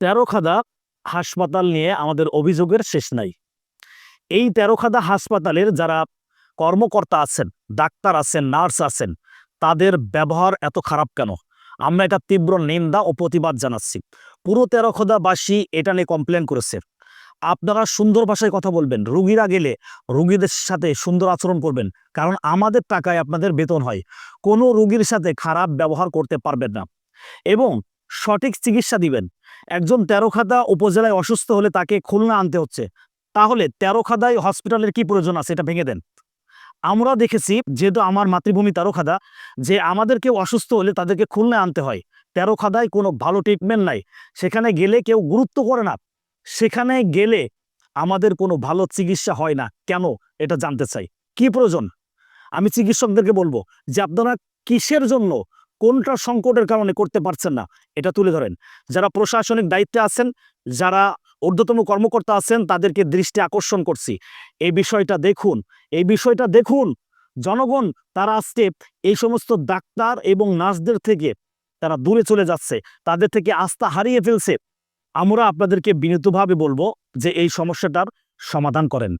তেরোখাদা হাসপাতাল নিয়ে আমাদের অভিযোগের শেষ নাই। এই তেরোখাদা হাসপাতালের যারা কর্মকর্তা আছেন, ডাক্তার আছেন, নার্স আছেন, তাদের ব্যবহার এত খারাপ কেন? আমরা এটা তীব্র নিন্দা ও প্রতিবাদ জানাচ্ছি। পুরো তেরোখদাবাসী এটা নিয়ে কমপ্লেন করেছে। আপনারা সুন্দর ভাষায় কথা বলবেন, রুগীরা গেলে রুগীদের সাথে সুন্দর আচরণ করবেন, কারণ আমাদের টাকায় আপনাদের বেতন হয়। কোনো রুগীর সাথে খারাপ ব্যবহার করতে পারবেন না। এবং সঠিক চিকিৎসা দিবেন। একজন তেরোখাদা উপজেলায় অসুস্থ হলে তাকে খুলনা আনতে হচ্ছে। তাহলে তেরোখাদায় হসপিটালের কি প্রয়োজন আছে এটা ভেঙে দেন। আমরা দেখেছি যেহেতু আমার মাতৃভূমি তেরোখাদা, যে আমাদের কেউ অসুস্থ হলে তাদেরকে খুলনা আনতে হয়। তেরোখাদায় কোনো ভালো ট্রিটমেন্ট নাই। সেখানে গেলে কেউ গুরুত্ব করে না। সেখানে গেলে আমাদের কোনো ভালো চিকিৎসা হয় না। কেন? এটা জানতে চাই। কি প্রয়োজন? আমি চিকিৎসকদেরকে বলব যে আপনারা কিসের জন্য কোনটা সংকটের কারণে করতে পারছেন না? এটা তুলে ধরেন। যারা প্রশাসনিক দায়িত্বে আছেন, যারা ঊর্ধ্বতম কর্মকর্তা আছেন, তাদেরকে দৃষ্টি আকর্ষণ করছি। এই বিষয়টা দেখুন, এই বিষয়টা দেখুন। জনগণ, তারা আজকে এই সমস্ত ডাক্তার এবং নার্সদের থেকে তারা দূরে চলে যাচ্ছে। তাদের থেকে আস্থা হারিয়ে ফেলছে। আমরা আপনাদেরকে বিনীতভাবে বলব যে এই সমস্যাটার সমাধান করেন।